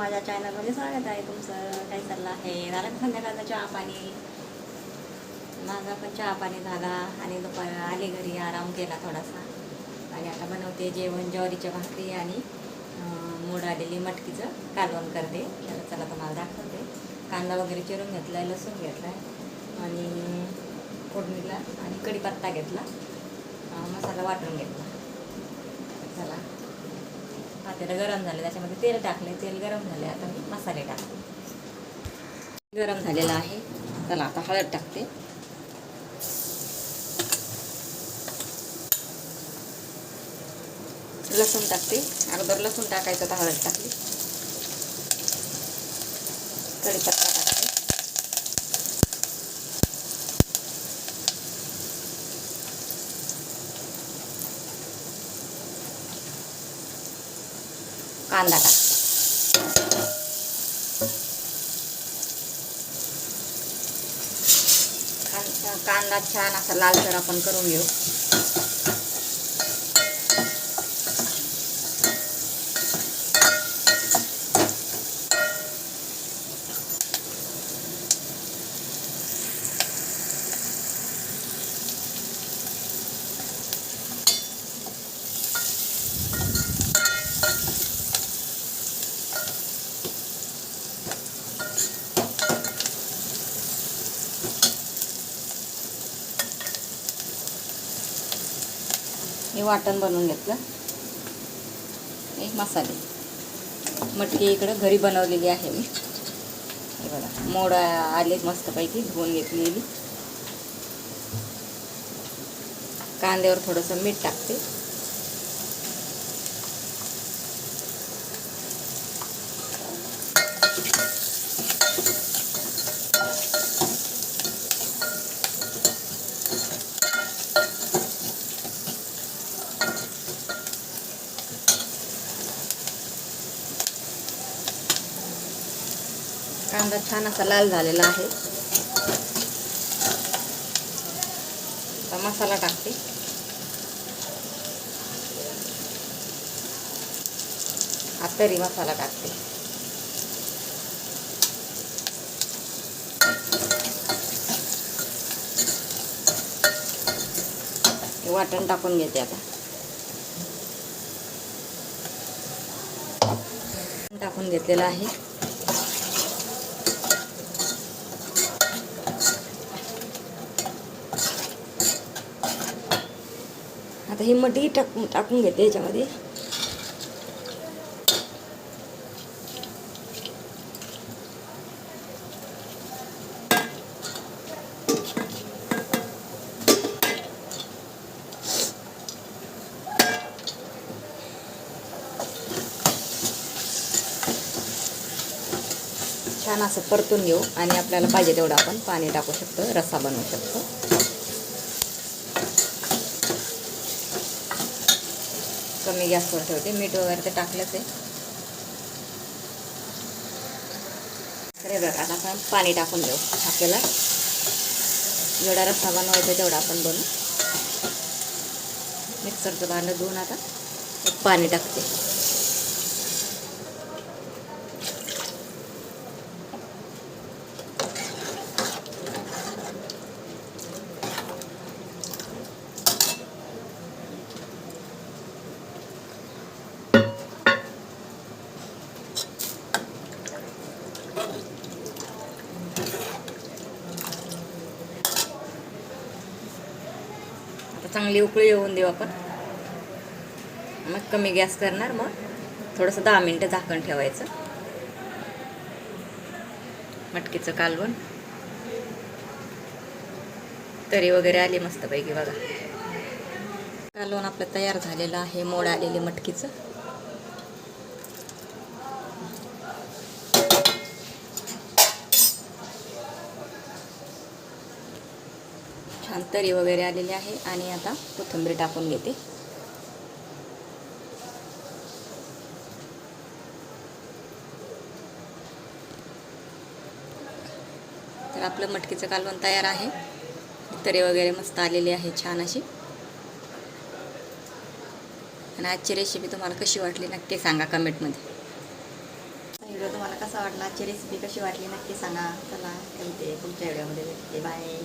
माझ्या चॅनलमध्ये स्वागत आहे तुमचं. काय चाललं आहे? झालं का संध्याकाळचा चहा पाणी? माझा पण चहा पाणी झाला आणि दुपार आले घरी आराम केला थोडासा. आणि आता बनवते जेवण ज्वारीच्या भाकरी आणि मोड आलेली मटकीचं. कालवण करते. तर चला तुम्हाला दाखवते. कांदा वगैरे चिरून घेतला आहे लसूण घेतला आहे आणि फोडणीला आणि कढीपत्ता घेतला. मसाला वाटून घेतला. चला. पातेलं गरम झाले त्याच्यामध्ये तेल टाकले तेल गरम झाले आता मी मसाले टाकते. गरम झालेला आहे. चला आता हळद टाकते. लसूण टाकते. अगोदर लसूण टाकायचं तर हळद टाकली. कढीपत्ता टाकते कांदा टाक. कांदा कांदा छान असा लालसर आपण करून घेऊ. हे वाटण बनवून घेतलं. एक मसाले. मटकी इकडं घरी बनवलेली आहे मी. हे बघा मोड आले मस्तपैकी धुवून घेतलेली. कांद्यावर थोडंसं मीठ टाकते. कांदा छान असा लाल झालेला आहे. आता मसाला टाकते. आतरी तरी मसाला टाकते. वाटण टाकून घेते आता. टाकून घेतलेलं आहे. आता ही मटी टाकून टाकून घेते याच्यामध्ये. छान असं परतून घेऊ आणि आपल्याला पाहिजे तेवढं आपण पाणी टाकू शकतो रस्सा बनवू शकतो. कमी गॅसवर ठेवते. मीठ वगैरे ते टाकलंच आहे. तर हे बघा आता आपण पाणी टाकून देऊ. आपल्याला जेवढा रस्सा बनवायचा तेवढा आपण बनवू. मिक्सरचं भांडं धुवून आता पाणी टाकते. चांगली उकळी येऊन देऊ आपण. मग कमी गॅस करणार मग थोडंसं दहा मिनटं झाकण ठेवायचं. मटकीचं कालवण. तरी वगैरे आली मस्तपैकी बघा. कालवण आपलं तयार झालेलं आहे मोड आलेले मटकीचं. छान तरी वगैरे आलेली आहे आणि आता कोथिंबीर टाकून घेते. तर आपलं मटकीचं कालवण तयार आहे. तरी वगैरे मस्त आलेली आहे छान अशी. आणि आजची रेसिपी तुम्हाला कशी वाटली नक्की सांगा कमेंटमध्ये. व्हिडिओ तुम्हाला कसा वाटला आजची रेसिपी कशी वाटली नक्की सांगा. चला ठेवते पुढच्या व्हिडिओमध्ये भेटते बाय